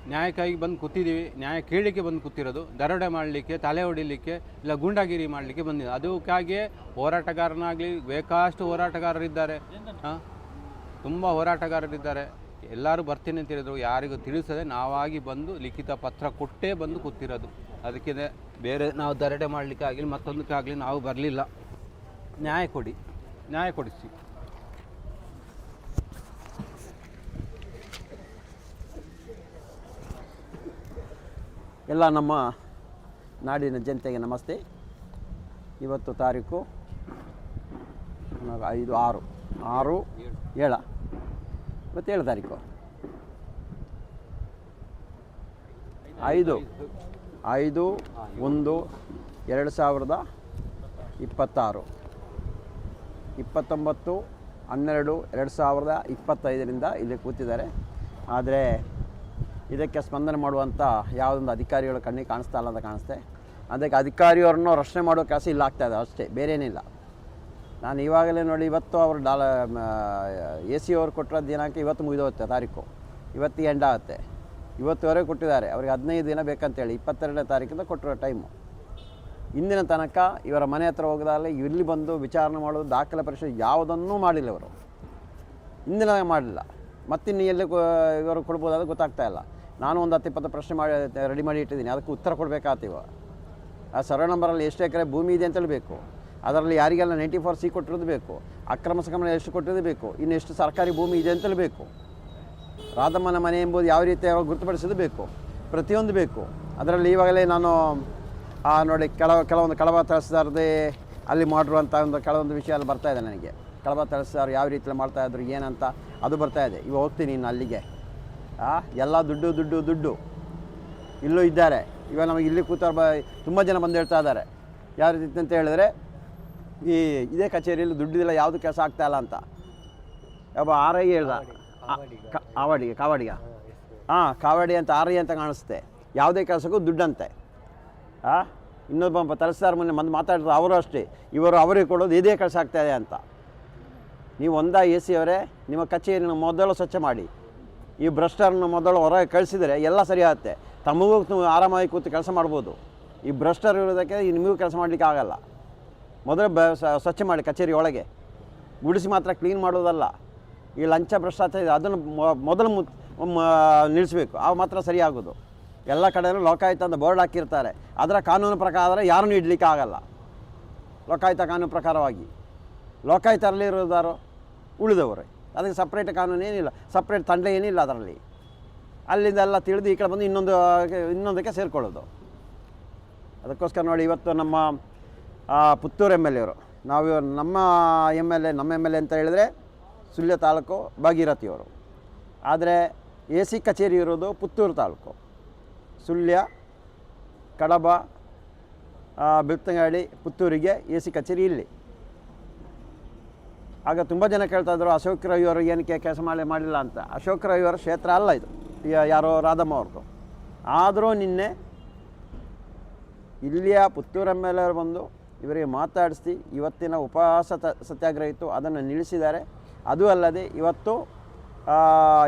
ನ್ಯಾಯಕ್ಕಾಗಿ ಬಂದು ಕೂತಿದ್ದೀವಿ. ನ್ಯಾಯ ಕೇಳಲಿಕ್ಕೆ ಬಂದು ಕೂತಿರೋದು. ದರೋಡೆ ಮಾಡಲಿಕ್ಕೆ, ತಲೆ ಹೊಡಿಲಿಕ್ಕೆ, ಇಲ್ಲ ಗೂಂಡಾಗಿರಿ ಮಾಡಲಿಕ್ಕೆ ಬಂದಿದೆ ಅದಕ್ಕಾಗಿಯೇ ಹೋರಾಟಗಾರನಾಗಲಿ, ಬೇಕಷ್ಟು ಹೋರಾಟಗಾರರಿದ್ದಾರೆ. ಹಾಂ? ತುಂಬ ಹೋರಾಟಗಾರರಿದ್ದಾರೆ. ಎಲ್ಲರೂ ಬರ್ತೀನಿ ಅಂತ ಹೇಳಿದ್ರು, ಯಾರಿಗೂ ತಿಳಿಸದೆ ನಾವಾಗಿ ಬಂದು ಲಿಖಿತ ಪತ್ರ ಕೊಟ್ಟೇ ಬಂದು ಕೂತಿರೋದು. ಅದಕ್ಕೆ ಬೇರೆ ನಾವು ದರಡೆ ಮಾಡಲಿಕ್ಕೆ ಆಗಲಿ ಮತ್ತೊಂದಕ್ಕಾಗಲಿ ನಾವು ಬರಲಿಲ್ಲ. ನ್ಯಾಯ ಕೊಡಿ, ನ್ಯಾಯ ಕೊಡಿಸಿ ಎಲ್ಲ ನಮ್ಮ ನಾಡಿನ ಜನತೆಗೆ ನಮಸ್ತೆ. ಇವತ್ತು ತಾರೀಕು ಐದು, ಆರು ಆರು, ಏಳ. ಇವತ್ತು ಏಳು ತಾರೀಕು. ಐದು. ಐದು, ಒಂದು, ಎರಡು ಸಾವಿರದ ಇಪ್ಪತ್ತಾರು. ಇಪ್ಪತ್ತೊಂಬತ್ತು, ಹನ್ನೆರಡು, ಎರಡು ಸಾವಿರದ ಇಪ್ಪತ್ತೈದರಿಂದ ಇಲ್ಲಿ ಕೂತಿದ್ದಾರೆ. ಆದರೆ ಇದಕ್ಕೆ ಸ್ಪಂದನೆ ಮಾಡುವಂಥ ಯಾವುದೊಂದು ಅಧಿಕಾರಿಗಳು ಕಣ್ಣಿಗೆ ಕಾಣಿಸ್ತಾ ಇಲ್ಲ ಅಂತ ಕಾಣಿಸ್ತೆ. ಅದಕ್ಕೆ ಅಧಿಕಾರಿಯವ್ರನ್ನೂ ರಕ್ಷಣೆ ಮಾಡೋ ಕೆಲಸ ಇಲ್ಲ ಆಗ್ತಾಯಿದೆ ಅಷ್ಟೇ ಬೇರೇನಿಲ್ಲ ನಾನು ಇವಾಗಲೇ ನೋಡಿ ಇವತ್ತು ಅವರು ಡಾಲ ಎ ಸಿ ಅವ್ರು ಕೊಟ್ಟಿರೋ ದಿನಾಂಕ ಇವತ್ತು ಮುಗಿದೋಗುತ್ತೆ, ತಾರೀಕು. ಇವತ್ತು ಎಂಡ್ ಆಗುತ್ತೆ. ಇವತ್ತುವರೆಗೆ ಕೊಟ್ಟಿದ್ದಾರೆ. ಅವ್ರಿಗೆ ಹದಿನೈದು ದಿನ ಬೇಕಂತೇಳಿ, ಇಪ್ಪತ್ತೆರಡನೇ ತಾರೀಕಿಂದ ಕೊಟ್ಟಿರೋ ಟೈಮು ಇಂದಿನ ತನಕ ಇವರ ಮನೆ ಹತ್ರ ಹೋಗದಾಗಲೇ, ಇಲ್ಲಿ ಬಂದು ವಿಚಾರಣೆ ಮಾಡೋದು, ದಾಖಲೆ ಪರೀಕ್ಷೆ ಯಾವುದನ್ನೂ ಮಾಡಿಲ್ಲ ಇವರು. ಇಂದಿನ ಮಾಡಿಲ್ಲ. ಮತ್ತಿನ್ನು ಎಲ್ಲಿ ಇವರು ಕೊಡ್ಬೋದಾದ ಗೊತ್ತಾಗ್ತಾ ಇಲ್ಲ. ನಾನು ಒಂದು ಹತ್ತು ಇಪ್ಪತ್ತು ಪ್ರಶ್ನೆ ಮಾಡಿ, ರೆಡಿ ಮಾಡಿ ಇಟ್ಟಿದ್ದೀನಿ. ಅದಕ್ಕೆ ಉತ್ತರ ಕೊಡಬೇಕಾಗ್ತೀವ ಆ ಸರ್ವೆ ನಂಬರಲ್ಲಿ ಎಷ್ಟು ಎಕರೆ ಭೂಮಿ ಇದೆ ಅಂತೇಳಿ ಬೇಕು ಅದರಲ್ಲಿ ಯಾರಿಗೆಲ್ಲ ನೈಂಟಿ ಫೋರ್ ಸಿ ಕೊಟ್ಟಿರೋದು ಬೇಕು, ಅಕ್ರಮ ಸಕ್ರಮ ಎಷ್ಟು ಕೊಟ್ಟಿರೋದು ಬೇಕು, ಇನ್ನೆಷ್ಟು ಸರ್ಕಾರಿ ಭೂಮಿ ಇದೆ ಅಂತೇಳಿ ಬೇಕು. ರಾಧಮ್ಮನ ಮನೆ ಎಂಬುದು ಯಾವ ರೀತಿ ಗುರುತುಪಡಿಸೋದು ಬೇಕು, ಪ್ರತಿಯೊಂದು ಬೇಕು. ಅದರಲ್ಲಿ ಇವಾಗಲೇ ನಾನು ನೋಡಿ ಕೆಲವು ಕೆಲವೊಂದು ಕಳವ ತಹಸೀಲ್ದಾರ್ದೇ ಅಲ್ಲಿ ಮಾಡಿರುವಂಥ ಒಂದು ಕೆಲವೊಂದು ವಿಷಯ ಅಲ್ಲಿ ಬರ್ತಾ ಇದೆ ನನಗೆ. ಕಳವ ತಹಸೀಲ್ದಾರ್ ಯಾವ ರೀತಿಯಲ್ಲಿ ಮಾಡ್ತಾಯಿದ್ರು ಏನಂತ ಅದು ಬರ್ತಾ ಇದೆ. ಇವಾಗ ಹೋಗ್ತೀನಿ ಇನ್ನು ಅಲ್ಲಿಗೆ. ಎಲ್ಲ ದುಡ್ಡು ದುಡ್ಡು ದುಡ್ಡು ಇಲ್ಲೂ ಇದ್ದಾರೆ. ಇವಾಗ ನಮಗೆ ಇಲ್ಲಿ ಕೂತಾರ ಬ, ತುಂಬ ಜನ ಬಂದು ಹೇಳ್ತಾ ಇದ್ದಾರೆ. ಯಾವ ರೀತಿ ಅಂತ ಹೇಳಿದ್ರೆ ಈ ಇದೇ ಕಚೇರಿಯಲ್ಲಿ ದುಡ್ಡಿಲ್ಲ ಯಾವುದು ಕೆಲಸ ಆಗ್ತಾ ಇಲ್ಲ ಅಂತ. ಒಬ್ಬ ಆರ್ ಐ ಹೇಳ್ದ ಕಾವಾಡಿಗೆ. ಕಾವಾಡಿಗ ಹಾಂ ಕಾವಾಡಿ ಅಂತ ಆರ್ ಐ ಅಂತ ಕಾಣಿಸುತ್ತೆ. ಯಾವುದೇ ಕೆಲಸಕ್ಕೂ ದುಡ್ಡಂತೆ. ಹಾಂ ಇನ್ನೊಬ್ಬ ತಹಸೀಲ್ದಾರ್ ಮೊನ್ನೆ ಬಂದು ಮಾತಾಡಿದ್ರು ಅವರು ಅಷ್ಟೇ. ಇವರು ಅವರಿಗೆ ಕೊಡೋದು ಇದೇ ಕೆಲಸ ಆಗ್ತಾ ಇದೆ ಅಂತ. ನೀವು ಒಂದ ಎ ಸಿ ಅವರೇ ನಿಮ್ಮ ಕಚೇರಿನ ಮೊದಲು ಸ್ವಚ್ಛ ಮಾಡಿ. ಈ ಭ್ರಷ್ಟರನ್ನು ಮೊದಲು ಹೊರಗೆ ಕಳಿಸಿದರೆ ಎಲ್ಲ ಸರಿ ಆಗುತ್ತೆ. ತಮಗೂ ಆರಾಮಾಗಿ ಕೂತು ಕೆಲಸ ಮಾಡ್ಬೋದು. ಈ ಭ್ರಷ್ಟರು ಇರೋದಕ್ಕೆ ನಿಮಗೂ ಕೆಲಸ ಮಾಡಲಿಕ್ಕೆ ಆಗಲ್ಲ. ಮೊದಲು ಬ ಸ್ವಚ್ಛ ಮಾಡಿ ಕಚೇರಿ ಒಳಗೆ. ಗುಡಿಸಿ ಮಾತ್ರ ಕ್ಲೀನ್ ಮಾಡೋದಲ್ಲ ಈ ಲಂಚ ಭ್ರಷ್ಟಾಚಾರ ಇದೆ ಅದನ್ನು ಮೊದಲು ನಿಲ್ಲಿಸಬೇಕು ಆಗ ಮಾತ್ರ ಸರಿ ಆಗೋದು ಎಲ್ಲ ಕಡೆಯೂ ಲೋಕಾಯುಕ್ತ ಅಂತ ಬೋರ್ಡ್ ಹಾಕಿರ್ತಾರೆ. ಅದರ ಕಾನೂನು ಪ್ರಕಾರ ಯಾರನ್ನೂ ಇಡಲಿಕ್ಕೆ ಆಗಲ್ಲ ಲೋಕಾಯುಕ್ತ ಕಾನೂನು ಪ್ರಕಾರವಾಗಿ. ಲೋಕಾಯುಕ್ತರಲ್ಲಿ ಇರೋದಾರೋ ಉಳಿದವರು. ಅದಕ್ಕೆ ಸಪ್ರೇಟ್ ಕಾನೂನು ಏನಿಲ್ಲ ಸಪ್ರೇಟ್ ತಂಡ ಏನಿಲ್ಲ ಅದರಲ್ಲಿ. ಅಲ್ಲಿಂದ ಎಲ್ಲ ತಿಳಿದು ಈ ಕಡೆ ಬಂದು ಇನ್ನೊಂದು ಇನ್ನೊಂದಕ್ಕೆ ಸೇರಿಕೊಳ್ಳೋದು. ಅದಕ್ಕೋಸ್ಕರ ನೋಡಿ ಇವತ್ತು ನಮ್ಮ ಆ, ಪುತ್ತೂರು ಎಂ ಎಲ್ ಅವರು. ನಾವು ನಮ್ಮ ಎಂ ಎಲ್ ಎ ನಮ್ಮ ಎಂ ಎಲ್ ಎ ಅಂತ ಹೇಳಿದ್ರೆ ಸುಳ್ಯ ತಾಲೂಕು ಭಾಗೀರಥಿಯವರು ಆದರೆ ಎ ಸಿ ಕಚೇರಿ ಇರೋದು ಪುತ್ತೂರು ತಾಲೂಕು. ಸುಳ್ಯ, ಕಡಬ ಬಿತ್ತಂಗಾಡಿ ಪುತ್ತೂರಿಗೆ ಎ ಸಿ ಕಚೇರಿ ಇಲ್ಲಿ. ಆಗ ತುಂಬ ಜನ ಕೇಳ್ತಾ ಇದ್ರು, ಅಶೋಕ್ ರವಿ ಅವರು ಏನಕ್ಕೆ ಕೆಲಸ ಮಾಡಿ ಮಾಡಿಲ್ಲ ಅಂತ. ಅಶೋಕ್ ರವಿ ಅವರ ಕ್ಷೇತ್ರ ಅಲ್ಲ ಇದು. ಯಾರೋ ರಾಧಮ್ಮ ಅವ್ರದ್ದು. ಆದರೂ ನಿನ್ನೆ ಇಲ್ಲಿಯ ಪುತ್ತೂರು ಎಂ ಎಲ್ ಎ ಬಂದು ಇವರಿಗೆ ಮಾತಾಡಿಸಿ ಇವತ್ತಿನ ಉಪವಾಸ ಸತ್ಯಾಗ್ರಹ ಇತ್ತು ಅದನ್ನು ನಿಲ್ಲಿಸಿದ್ದಾರೆ. ಅದು ಅಲ್ಲದೆ ಇವತ್ತು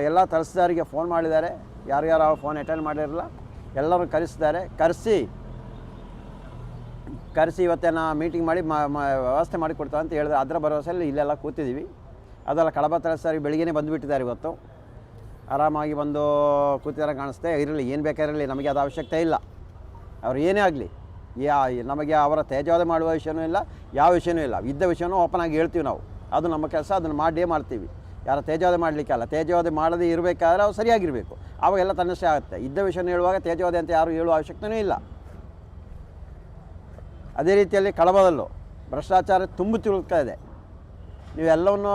ಎಲ್ಲ ತಹಸೀಲ್ದಾರಿಗೆ ಫೋನ್ ಮಾಡಿದ್ದಾರೆ. ಯಾರ್ಯಾರು ಆ ಫೋನ್ ಅಟೆಂಡ್ ಮಾಡಿರಲಿಲ್ಲ ಎಲ್ಲರೂ ಕರೆಸಿದ್ದಾರೆ. ಕರೆಸಿ ಕರೆಸಿ ಇವತ್ತೇನ ಮೀಟಿಂಗ್ ಮಾಡಿ ವ್ಯವಸ್ಥೆ ಮಾಡಿಕೊಡ್ತಾರೆ ಅಂತ ಹೇಳಿದ್ರೆ. ಅದರ ಭರವಸೆಯಲ್ಲಿ ಇಲ್ಲೆಲ್ಲ ಕೂತಿದ್ದೀವಿ. ಅದೆಲ್ಲ ಕಡಬ ತಹಸೀಲ್ದಾರಿಗೆ ಬೆಳಿಗ್ಗೆನೇ ಬಂದುಬಿಟ್ಟಿದ್ದಾರೆ ಇವತ್ತು. ಆರಾಮಾಗಿ ಬಂದು ಕೂತಿದ್ದಾರೆ ಕಾಣಿಸ್ತೆ. ಇರಲಿ, ಏನು ಬೇಕಾಗಿರಲಿ, ನಮಗೆ ಅದು ಅವಶ್ಯಕತೆ ಇಲ್ಲ. ಅವ್ರು ಏನೇ ಆಗಲಿ. ಯಾ, ನಮಗೆ ಅವರ ತೇಜವಾದ ಮಾಡುವ ವಿಷಯನೂ ಇಲ್ಲ, ಯಾವ ವಿಷಯನೂ ಇಲ್ಲ. ಇದ್ದ ವಿಷಯನೂ ಓಪನ್ ಆಗಿ ಹೇಳ್ತೀವಿ ನಾವು. ಅದು ನಮ್ಮ ಕೆಲಸ, ಅದನ್ನು ಮಾಡೇ ಮಾಡ್ತೀವಿ. ಯಾರ ತೇಜವಾದ ಮಾಡಲಿಕ್ಕೆ ಅಲ್ಲ. ತೇಜವಾದ ಮಾಡದೇ ಇರಬೇಕಾದ್ರೆ ಅವು ಸರಿಯಾಗಿರಬೇಕು. ಅವಾಗೆಲ್ಲ ತನ್ನಷ್ಟೇ ಆಗುತ್ತೆ. ಇದ್ದ ವಿಷಯನ ಹೇಳುವಾಗ ತೇಜವಾದ ಅಂತ ಯಾರು ಹೇಳುವ ಅವಶ್ಯಕತೆಯೂ ಇಲ್ಲ. ಅದೇ ರೀತಿಯಲ್ಲಿ ಕಳಬದಲ್ಲೂ ಭ್ರಷ್ಟಾಚಾರ ತುಂಬ ತಿರುಗ್ತಾ ಇದೆ. ನೀವೆಲ್ಲವನ್ನು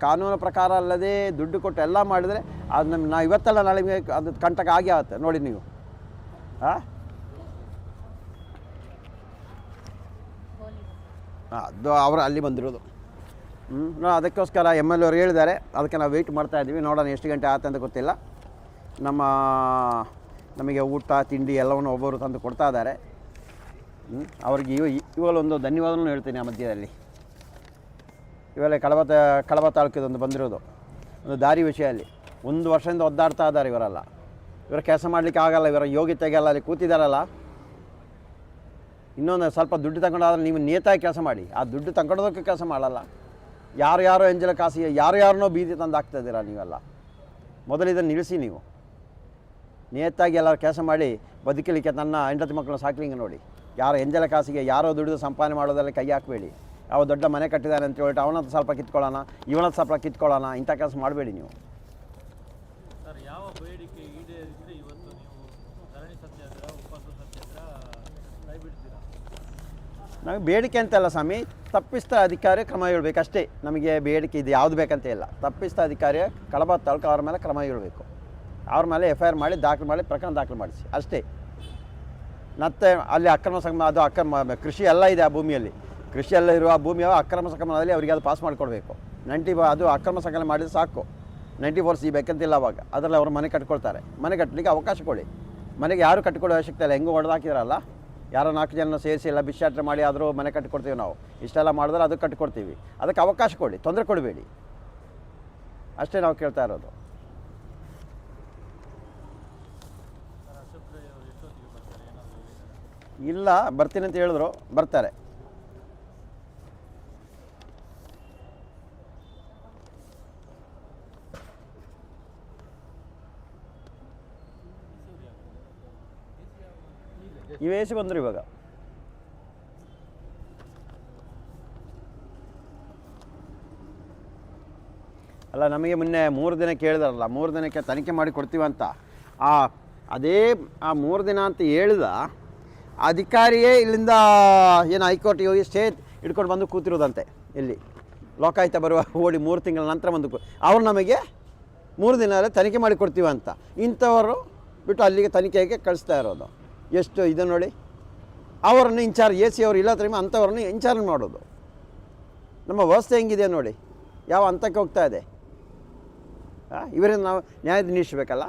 ಕಾನೂನು ಪ್ರಕಾರ ಅಲ್ಲದೆ ದುಡ್ಡು ಕೊಟ್ಟು ಎಲ್ಲ ಮಾಡಿದರೆ ಅದು ನಮ್ಮ ನಾವು ಇವತ್ತೆಲ್ಲ ನಾಳೆ ಅದು ಕಂಟಕ ಆಗಿ ಆಗುತ್ತೆ. ನೋಡಿ ನೀವು. ಹಾಂ ಅದು ಅವರು ಅಲ್ಲಿ ಬಂದಿರೋದು. ಹ್ಞೂ ಅದಕ್ಕೋಸ್ಕರ ಎಂ ಎಲ್ ಅವ್ರು ಹೇಳಿದ್ದಾರೆ. ಅದಕ್ಕೆ ನಾವು ವೆಯ್ಟ್ ಮಾಡ್ತಾ ಇದ್ದೀವಿ. ನೋಡೋಣ ಎಷ್ಟು ಗಂಟೆ ಆತ ಅಂತ ಗೊತ್ತಿಲ್ಲ. ನಮ್ಮ, ನಮಗೆ ಊಟ, ತಿಂಡಿ ಎಲ್ಲವನ್ನು ಒಬ್ಬರು ತಂದು ಕೊಡ್ತಾ ಇದ್ದಾರೆ. ಅವ್ರಿಗೆ ಇವ ಇವಾಗಲೊಂದು ಧನ್ಯವಾದನೂ ಹೇಳ್ತೀನಿ ಆ ಮಧ್ಯದಲ್ಲಿ. ಇವೆಲ್ಲ ಕಳಬ ಕಳಬ ತಾಲೂಕಿದೊಂದು ಬಂದಿರೋದು. ಒಂದು ದಾರಿ ವಿಷಯದಲ್ಲಿ ಒಂದು ವರ್ಷದಿಂದ ಒದ್ದಾಡ್ತಾ ಇದ್ದಾರೆ ಇವರೆಲ್ಲ. ಇವರ ಕೆಲಸ ಮಾಡಲಿಕ್ಕೆ ಆಗಲ್ಲ. ಇವರ ಯೋಗ್ಯತೆಗೆಲ್ಲ ಅಲ್ಲಿ ಕೂತಿದ್ದಾರಲ್ಲ. ಇನ್ನೊಂದು ಸ್ವಲ್ಪ ದುಡ್ಡು ತಗೊಂಡಾದ್ರೆ ನೀವು ನೇತಾಗಿ ಕೆಲಸ ಮಾಡಿ. ಆ ದುಡ್ಡು ತಗೊಂಡೋದಕ್ಕೆ ಕೆಲಸ ಮಾಡಲ್ಲ. ಯಾರು ಯಾರೋ ಎಂಜಲ ಕಾಸಿ ಯಾರು ಯಾರನ್ನೋ ಬೀದಿ ತಂದು ಹಾಕ್ತಾ ಇದ್ದೀರಾ ನೀವೆಲ್ಲ? ಮೊದಲು ಇದನ್ನು ನಿಲ್ಲಿಸಿ ನೀವು. ನೇತಾಗಿ ಎಲ್ಲರೂ ಕೆಲಸ ಮಾಡಿ, ಬದುಕಲಿಕ್ಕೆ ತನ್ನ ಹೆಂಡತಿ ಮಕ್ಕಳನ್ನ ಸಾಕ್ಲಿಂಗೆ ನೋಡಿ. ಯಾರು ಎಂಜಲ ಕಾಸಿಗೆ, ಯಾರೋ ದುಡಿದು ಸಂಪಾದನೆ ಮಾಡೋದಲ್ಲ ಕೈ ಹಾಕಬೇಡಿ. ಯಾವ ದೊಡ್ಡ ಮನೆ ಕಟ್ಟಿದ್ದಾರೆ ಅಂತ ಹೇಳ್ಬಿಟ್ಟು ಅವನಂತ ಸ್ವಲ್ಪ ಕಿತ್ಕೊಳ್ಳೋಣ, ಇವನಂತ ಸ್ವಲ್ಪ ಕಿತ್ಕೊಳ್ಳೋಣ, ಇಂಥ ಕೆಲಸ ಮಾಡಬೇಡಿ ನೀವು ಸರ್ ಯಾವ ಬೇಡಿಕೆ ಈಡೇರಿದ್ರೆ ಇವತ್ತು ನೀವು ಧರಣಿ ಸತ್ಯಾಗ್ರಹ ಉಪವಾಸ ಸತ್ಯಾಗ್ರಹ ಕೈ ಬಿಡ್ತೀರಾ ನಮಗೆ ಬೇಡಿಕೆ ಅಂತಲ್ಲ ಸ್ವಾಮಿ, ತಪ್ಪಿಸ್ತ ಅಧಿಕಾರಿ ಕ್ರಮ ಹೇಳ್ಬೇಕು ಅಷ್ಟೇ. ನಮಗೆ ಬೇಡಿಕೆ ಇದು, ಯಾವುದು ಬೇಕಂತ ಇಲ್ಲ. ತಪ್ಪಿಸ್ತ ಅಧಿಕಾರಿ ಕಳಬ ತಾಲೂಕು ಅವ್ರ ಮೇಲೆ ಕ್ರಮ ಹೇಳ್ಬೇಕು ಅವ್ರ ಮೇಲೆ ಎಫ್ ಐ ಆರ್ ಮಾಡಿ, ದಾಖಲು ಮಾಡಿ, ಪ್ರಕರಣ ದಾಖಲು ಮಾಡಿಸಿ, ಅಷ್ಟೇ. ಮತ್ತೆ ಅಲ್ಲಿ ಅಕ್ರಮ ಸಂಗಮ ಅದು ಅಕ್ರಮ, ಕೃಷಿ ಎಲ್ಲ ಇದೆ ಆ ಭೂಮಿಯಲ್ಲಿ. ಕೃಷಿ ಎಲ್ಲ ಇರುವ ಭೂಮಿಯ ಅಕ್ರಮ ಸಂಗಮದಲ್ಲಿ ಅವರಿಗೆ ಅದು ಪಾಸ್ ಮಾಡಿಕೊಡ್ಬೇಕು. ನೈಂಟಿ ಅದು ಅಕ್ರಮ ಸಂಗಮ ಮಾಡಿದರೆ ಸಾಕು. ನೈಂಟಿ ಫೋರ್ ಸಿ ಬೇಕಂತಿಲ್ಲ ಅವಾಗ. ಅದರಲ್ಲಿ ಅವರು ಮನೆ ಕಟ್ಕೊಳ್ತಾರೆ. ಮನೆ ಕಟ್ಟಲಿಕ್ಕೆ ಅವಕಾಶ ಕೊಡಿ. ಮನೆಗೆ ಯಾರು ಕಟ್ಟಿಕೊಳ್ಳೋ ಅವಶ್ಯಕತೆ ಇಲ್ಲ. ಹೆಂಗೂ ಹೊಡೆದಾಕಿದ್ರಲ್ಲ ಯಾರೋ ನಾಲ್ಕು ಜನ ಸೇರಿಸಿ ಎಲ್ಲ ಬಿಸಾಟ್ರೆ ಮಾಡಿ ಆದರೂ ಮನೆ ಕಟ್ಟಿಕೊಡ್ತೀವಿ ನಾವು. ಇಷ್ಟೆಲ್ಲ ಮಾಡಿದ್ರೆ ಅದು ಕಟ್ಟಿಕೊಡ್ತೀವಿ. ಅದಕ್ಕೆ ಅವಕಾಶ ಕೊಡಿ, ತೊಂದರೆ ಕೊಡಬೇಡಿ. ಅಷ್ಟೇ ನಾವು ಕೇಳ್ತಾ ಇರೋದು? ಇಲ್ಲ, ಬರ್ತೀನಿ ಅಂತ ಹೇಳಿದ್ರು, ಬರ್ತಾರೆ. ಇವೇ ಸಿ ಬಂದರು ಇವಾಗ. ಅಲ್ಲ, ನಮಗೆ ಮೊನ್ನೆ ಮೂರು ದಿನ ಕೇಳಿದಾರಲ್ಲ, ಮೂರು ದಿನಕ್ಕೆ ತನಿಖೆ ಮಾಡಿ ಕೊಡ್ತೀವಂತ ಆ, ಅದೇ, ಆ ಮೂರು ದಿನ ಅಂತ ಹೇಳಿದ ಅಧಿಕಾರಿಯೇ ಇಲ್ಲಿಂದ, ಏನು ಹೈಕೋರ್ಟಿಗೆ ಹೋಗಿ ಸ್ಟೇ ಇಟ್ಕೊಂಡು ಬಂದು ಕೂತಿರೋದಂತೆ ಇಲ್ಲಿ. ಲೋಕಾಯುಕ್ತ ಬರುವ ಓಡಿ ಮೂರು ತಿಂಗಳ ನಂತರ ಬಂದು ಅವ್ರು ನಮಗೆ ಮೂರು ದಿನ ತನಿಖೆ ಮಾಡಿ ಕೊಡ್ತೀವಂತ ಇಂಥವರು ಬಿಟ್ಟು ಅಲ್ಲಿಗೆ ತನಿಖೆಗೆ ಕಳಿಸ್ತಾ ಇರೋದು. ಎಷ್ಟು ಇದು ನೋಡಿ. ಅವರನ್ನು ಇನ್ಚಾರ್ಜ್ ಎ ಸಿ ಅವರು ಇಲ್ಲ ಟೈಮ್ ಅಂಥವ್ರನ್ನ ಇನ್ಚಾರ್ಜ್ ಮಾಡೋದು. ನಮ್ಮ ವ್ಯವಸ್ಥೆ ಹೆಂಗಿದೆ ನೋಡಿ. ಯಾವ ಹಂತಕ್ಕೆ ಹೋಗ್ತಾ ಇದೆ. ಇವರಿಂದ ನಾವು ನ್ಯಾಯ ನಿಲ್ಲಿಸಬೇಕಲ್ಲ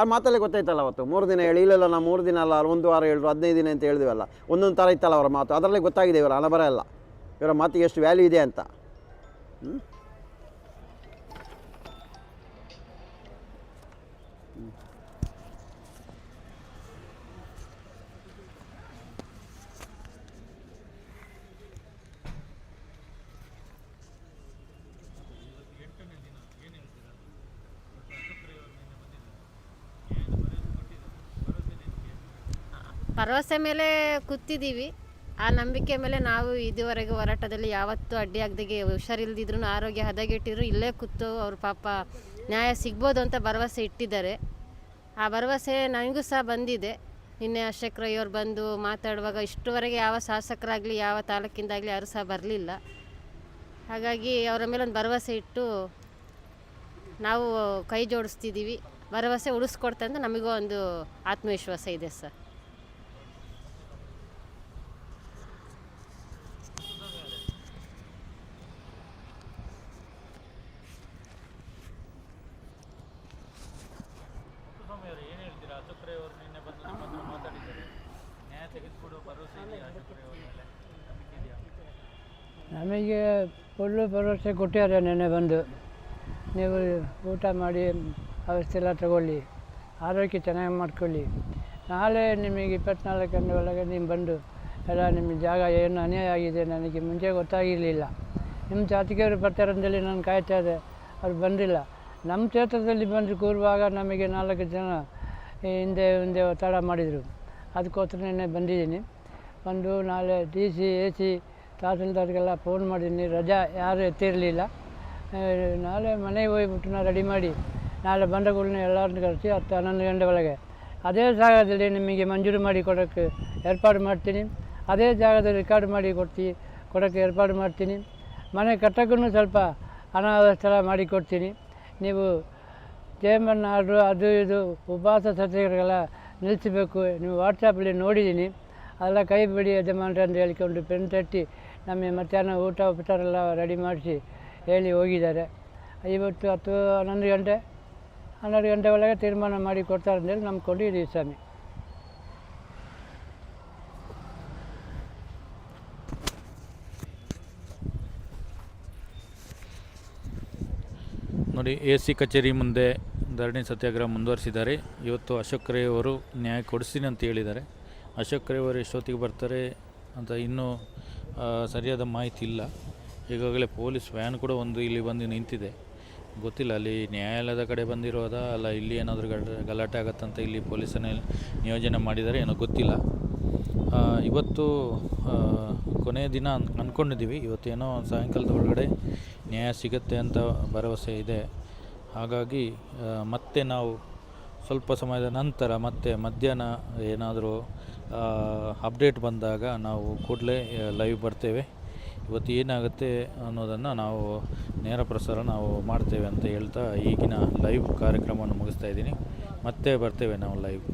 ಆ ಮಾತಲ್ಲೇ ಗೊತ್ತಾಯ್ತಲ್ಲ ಅವತ್ತು. ಮೂರು ದಿನ ಹೇಳಿ ಇಲ್ಲಲ್ಲ ನಾವು ಮೂರು ದಿನ ಅಲ್ಲ, ಒಂದು ವಾರ ಹೇಳಿದ್ರು ಹದಿನೈದು ದಿನ ಅಂತ ಹೇಳಿದ್ವಲ್ಲ. ಒಂದೊಂದು ಥರ ಇತ್ತಲ್ಲ ಅವರ ಮಾತು. ಅದರಲ್ಲೇ ಗೊತ್ತಾಗಿದೆ, ಇವರ ಅನಬರ ಎಲ್ಲ. ಇವರ ಮಾತಿಗೆ ಎಷ್ಟು ವ್ಯಾಲ್ಯೂ ಇದೆ ಅಂತ. ಭರವಸೆ ಮೇಲೆ ಕೂತಿದ್ದೀವಿ. ಆ ನಂಬಿಕೆ ಮೇಲೆ ನಾವು ಇದುವರೆಗೆ ಹೋರಾಟದಲ್ಲಿ ಯಾವತ್ತೂ ಅಡ್ಡಿಯಾಗದಾಗೆ ಹುಷಾರಿಲ್ದಿದ್ರು ಆರೋಗ್ಯ ಹದಗೆಟ್ಟಿದ್ರು ಇಲ್ಲೇ ಕೂತು ಅವ್ರ ಪಾಪ ನ್ಯಾಯ ಸಿಗ್ಬೋದು ಅಂತ ಭರವಸೆ ಇಟ್ಟಿದ್ದಾರೆ. ಆ ಭರವಸೆ ನನಗೂ ಸಹ ಬಂದಿದೆ. ನಿನ್ನೆ ಅಶೋಕ್ ರೈ ಅವ್ರು ಬಂದು ಮಾತಾಡುವಾಗ ಇಷ್ಟುವರೆಗೆ ಯಾವ ಶಾಸಕರಾಗಲಿ, ಯಾವ ತಾಲೂಕಿಂದಾಗಲಿ ಯಾರು ಸಹ ಬರಲಿಲ್ಲ. ಹಾಗಾಗಿ ಅವರ ಮೇಲೆ ಒಂದು ಭರವಸೆ ಇಟ್ಟು ನಾವು ಕೈ ಜೋಡಿಸ್ತಿದ್ದೀವಿ. ಭರವಸೆ ಉಳಿಸ್ಕೊಡ್ತಂದ್ರೆ ಅಂತ ನಮಗೂ ಒಂದು ಆತ್ಮವಿಶ್ವಾಸ ಇದೆ ಸರ್ ಅಶೋಕ್ ರೈ ಅವರು ನಿನ್ನೆ ಬಂದು ನಮ್ಮ ಹತ್ರ ಮಾತಾಡಿದ್ದಾರೆ ನ್ಯಾಯ ತೆಗೆದುಕೊಡುವ ಭರವಸೆ ಇದೆಯಾ ಅಶೋಕ್ ರೈ ಅವ್ರ ಮೇಲೆ ನಂಬಿಕೆ ಇದೆಯಾ ನಮಗೆ ಫುಲ್ಲು ಭರವಸೆ ಕೊಟ್ಟಿದ್ದಾರೆ ನೆನ್ನೆ ಬಂದು. ನೀವು ಊಟ ಮಾಡಿ, ಔಷಧಿ ಎಲ್ಲ ತಗೊಳ್ಳಿ, ಆರೋಗ್ಯ ಚೆನ್ನಾಗಿ ಮಾಡ್ಕೊಳ್ಳಿ. ನಾಳೆ ನಿಮಗೆ ಇಪ್ಪತ್ನಾಲ್ಕು ಗಂಟೆ ಒಳಗೆ ನೀವು ಬಂದು ಎಲ್ಲ ನಿಮ್ಮ ಜಾಗ ಏನು ಅನ್ಯಾಯ ಆಗಿದೆ ನನಗೆ ಮುಂಚೆ ಗೊತ್ತಾಗಿರಲಿಲ್ಲ. ನಿಮ್ಮ ಜಾತಿಗೆಯವರು ಬರ್ತಾರೆ ಅಂತೇಳಿ ನಾನು ಕಾಯ್ತಾ ಇದ್ದೆ, ಅವ್ರು ಬಂದಿಲ್ಲ. ನಮ್ಮ ಕ್ಷೇತ್ರದಲ್ಲಿ ಬಂದು ಕೂರುವಾಗ ನಮಗೆ ನಾಲ್ಕು ಜನ ಹಿಂದೆ ಹಿಂದೆ ಒತ್ತಡ ಮಾಡಿದರು. ಅದಕ್ಕೋಸ್ಕರ ನೆನ್ನೆ ಬಂದಿದ್ದೀನಿ. ಬಂದು ನಾಳೆ ಡಿ ಸಿ, ಎ ಸಿ ತಹಸೀಲ್ದಾರ್ಗೆಲ್ಲ ಫೋನ್ ಮಾಡಿದ್ದೀನಿ ರಜಾ ಯಾರು ಎತ್ತಿರಲಿಲ್ಲ. ನಾಳೆ ಮನೆಗೆ ಹೋಗ್ಬಿಟ್ಟು ನಾ ರೆಡಿ ಮಾಡಿ, ನಾಳೆ ಬಂದ ಕೂಡಲೇ ಎಲ್ಲರನ್ನ ಕರೆಸಿ ಹತ್ತು ಹನ್ನೊಂದು ಗಂಟೆ ಒಳಗೆ. ಅದೇ ಜಾಗದಲ್ಲಿ ನಿಮಗೆ ಮಂಜೂರು ಮಾಡಿ ಕೊಡೋಕ್ಕೆ ಏರ್ಪಾಡು ಮಾಡ್ತೀನಿ. ಅದೇ ಜಾಗದಲ್ಲಿ ರೆಕಾರ್ಡ್ ಮಾಡಿ ಕೊಡ್ತೀವಿ ಕೊಡೋಕ್ಕೆ ಏರ್ಪಾಡು ಮಾಡ್ತೀನಿ. ಮನೆ ಕಟ್ಟೋಕ್ಕೂ ಸ್ವಲ್ಪ ಅನಾಹುತ ಸ್ಥಳ ಎಲ್ಲ ಮಾಡಿ ಕೊಡ್ತೀನಿ. ನೀವು ಚೇಂಬರ್ನ ಆರ್ಡ್ರು ಅದು ಇದು ಉಪವಾಸ ಸತ್ಯಾಗ್ರಹಗಳ ನಿಲ್ಲಿಸಬೇಕು. ನೀವು ವಾಟ್ಸಪ್ಪಲ್ಲಿ ನೋಡಿದ್ದೀನಿ. ಅದೆಲ್ಲ ಕೈ ಬಿಡಿ ಯಜಮಾನ್ರೆ ಅಂತ ಹೇಳ್ಕೊಂಡು ಪೆನ್ ತಟ್ಟಿ ನಮಗೆ ಮಧ್ಯಾಹ್ನ ಊಟ ಉಪಚಾರೆಲ್ಲ ರೆಡಿ ಮಾಡಿಸಿ ಹೇಳಿ ಹೋಗಿದ್ದಾರೆ. ಇವತ್ತು ಹತ್ತು ಹನ್ನೊಂದು ಗಂಟೆ, ಹನ್ನೆರಡು ಗಂಟೆ ಒಳಗೆ ತೀರ್ಮಾನ ಮಾಡಿ ಕೊಡ್ತಾರೆ ಅಂತೇಳಿ ನಂಬ್ಕೊಂಡಿದ್ದೀವಿ ಸ್ವಾಮಿ. ನೋಡಿ, ಎ ಸಿ ಕಚೇರಿ ಮುಂದೆ ಧರಣಿ ಸತ್ಯಾಗ್ರಹ ಮುಂದುವರಿಸಿದ್ದಾರೆ. ಇವತ್ತು ಅಶೋಕ್ ರೈ ಅವರು ನ್ಯಾಯ ಕೊಡಿಸ್ತೀನಿ ಅಂತ ಹೇಳಿದ್ದಾರೆ. ಅಶೋಕ್ ರೈ ಅವರು ಎಷ್ಟೊತ್ತಿಗೆ ಬರ್ತಾರೆ ಅಂತ ಇನ್ನೂ ಸರಿಯಾದ ಮಾಹಿತಿ ಇಲ್ಲ. ಈಗಾಗಲೇ ಪೊಲೀಸ್ ವ್ಯಾನ್ ಕೂಡ ಒಂದು ಇಲ್ಲಿ ಬಂದು ನಿಂತಿದೆ. ಗೊತ್ತಿಲ್ಲ, ಅಲ್ಲಿ ನ್ಯಾಯಾಲಯದ ಕಡೆ ಬಂದಿರೋದ, ಅಲ್ಲ ಇಲ್ಲಿ ಏನಾದರೂ ಗಲ- ಗಲಾಟೆ ಆಗತ್ತಂತ ಇಲ್ಲಿ ಪೊಲೀಸನ್ನ ನಿಯೋಜನೆ ಮಾಡಿದ್ದಾರೆ ಏನೋ ಗೊತ್ತಿಲ್ಲ. ಇವತ್ತು ಕೊನೆಯ ದಿನ ಅನ್ ಅಂದ್ಕೊಂಡಿದ್ದೀವಿ ಇವತ್ತೇನೋ ಸಾಯಂಕಾಲದ ಒಳಗಡೆ ನ್ಯಾಯ ಸಿಗುತ್ತೆ ಅಂತ ಭರವಸೆ ಇದೆ. ಹಾಗಾಗಿ ಮತ್ತೆ ನಾವು ಸ್ವಲ್ಪ ಸಮಯದ ನಂತರ ಮತ್ತೆ ಮಧ್ಯಾಹ್ನ ಏನಾದರೂ ಅಪ್ಡೇಟ್ ಬಂದಾಗ ನಾವು ಕೂಡಲೇ ಲೈವ್ ಬರ್ತೇವೆ. ಇವತ್ತು ಏನಾಗುತ್ತೆ ಅನ್ನೋದನ್ನು ನಾವು ನೇರ ಪ್ರಸಾರ ನಾವು ಮಾಡ್ತೇವೆ ಅಂತ ಹೇಳ್ತಾ ಈಗಿನ ಲೈವ್ ಕಾರ್ಯಕ್ರಮವನ್ನು ಮುಗಿಸ್ತಾ ಇದ್ದೀನಿ. ಮತ್ತೆ ಬರ್ತೇವೆ ನಾವು ಲೈವ್